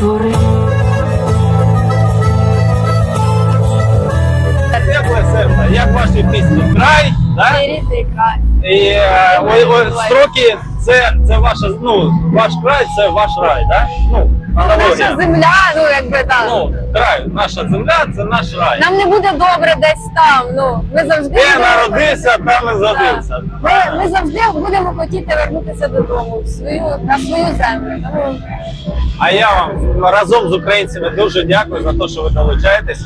твори. Як ваші пісні? Край, да? край. І е, о- о- строки це, це ваша, ну, ваш край, це ваш рай, да? Ну, Наша земля, ну якби так. Ну, край, наша земля це наш рай. Нам не буде добре десь там. Ну ми завжди Де народився, там і задився. Ми, ми завжди будемо хотіти вернутися додому в свою на свою землю. Тому а я вам разом з українцями дуже дякую за те, що ви долучаєтесь.